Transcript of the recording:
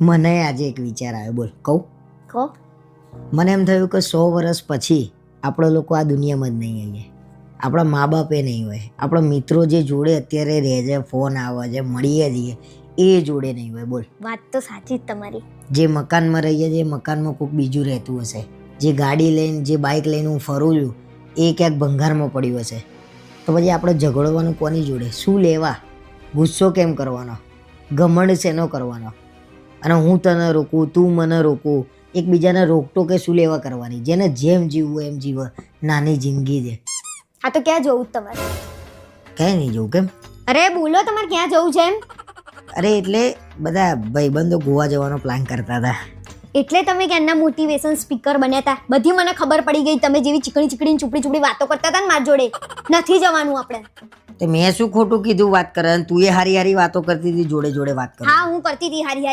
મને આજે એક વિચાર આવ્યો બોલ કહું? કહો. મને એમ થયું કે સો વર્ષ પછી આપણે લોકો આ દુનિયામાં જ નહીં આવીએ. આપણા મા બાપે નહીં હોય. આપણા મિત્રો જે જોડે અત્યારે રહે છે ફોન આવે છે મળીએ છીએ એ જોડે નહીં હોય બોલ. વાત તો સાચી જ તમારી. જે મકાનમાં રહીએ છીએ એ મકાનમાં કોઈક બીજું રહેતું હશે. જે ગાડી લઈને જે બાઇક લઈને હું ફરું છું એ ક્યાંક ભંગારમાં પડ્યું હશે. તો પછી આપણે ઝઘડવાનું કોની જોડે? શું લેવા? ગુસ્સો કેમ કરવાનો? ઘમંડ શેનો કરવાનો? અને હું તને રોકું તું મને રોકું એકબીજાને રોકટો કે શું લેવા કરવાની? જેને જેમ જીવવું એમ જીવ નાની જિંદગી છે આ તો ક્યાં જવું તમારે? કઈ નહીં જવું કેમ? અરે બોલો તમારે ક્યાં જવું છે એમ? અરે એટલે બધા ભાઈબંધો ગોવા જવાનો પ્લાન કરતા હતા. એટલે તમે ક્યાંના મોટિવેશન સ્પીકર બન્યા હતા? બધી મને ખબર પડી ગઈ તમે જેવી ચીકણી ચીકણી ચૂપડી ચૂપડી વાતો કરતા હતા ને મારી જોડે. નથી જવાનું આપણે. તો મેં શું ખોટું કીધું વાત કરે તું એ હારી હારી વાતો કરતી હતી જોડે જોડે વાત કર હા હું કરતી હતી હારી હારી